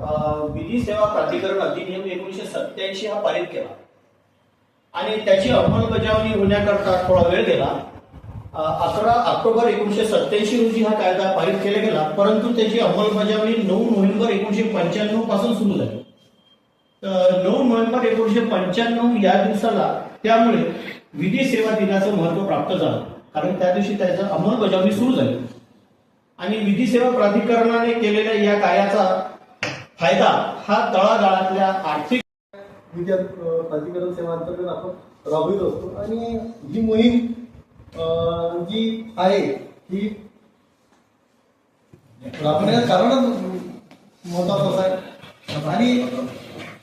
विधी सेवा प्राधिकरण अधिनियम एकोणीशे सत्याऐंशी हा पारित केला. आणि त्याची अंमलबजावणी होण्याकरता थोडा वेळ गेला. अकरा ऑक्टोबर एकोणीशे सत्याऐंशी रोजी हा कायदा पारित केला गेला परंतु त्याची अंमलबजावणी नऊ नोव्हेंबर एकोणीशे पंच्याण्णवपासून सुरू झाली. तर नऊ नोव्हेंबर एकोणीशे पंच्याण्णव या दिवसाला त्यामुळे विधी सेवा दिनाचं महत्त्व प्राप्त झालं कारण त्या दिवशी त्याचं अंमलबजावणी सुरू झाली. आणि विधी सेवा प्राधिकरणाने केलेल्या या कार्याचा फायदा हा तळागाळातल्या आर्थिक विद्या प्राधिकरण सेवा अंतर्गत आपण राबवित असतो. आणि ही मोहीम जी आहे ही राबवण्याचं कारणच महत्वाचं आहे. आणि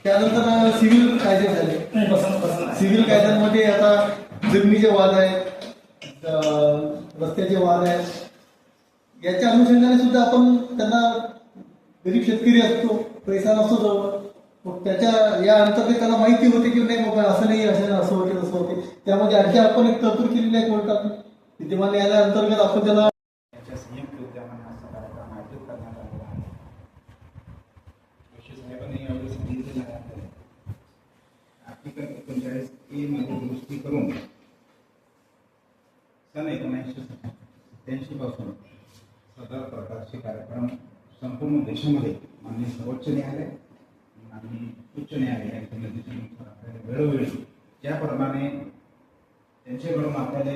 त्यानंतर सिव्हिल कायदे झाले. सिव्हिल कायद्यांमध्ये आता जमिनीचे वाद आहेत रस्त्याचे वाद आहेत. याच्या अनुषंगाने सुद्धा आपण त्यांना गरीब शेतकरी असतो पैसा नसतो जवळ. मग त्याच्या या अंतर्गत त्याला माहिती होते की नाही बाबा असं नाही असं असं होते तसं होते. त्यामध्ये आणखी आपण एक तरतूद केलेली आहे कोर्टात. विद्यमान याला अंतर्गत आपण त्याला त्याच्या संयुक्त एकोणचाळीस ए मध्ये दुरुस्ती करून सन एकोणीसशे सत्याऐंशी पासून सदर प्रकारचे कार्यक्रम संपूर्ण देशामध्ये माननीय सर्वोच्च न्यायालय आणि उच्च न्यायालय यांच्या निर्देशानुसार आपल्याला वेळोवेळी ज्याप्रमाणे त्यांच्याकडून आपल्याला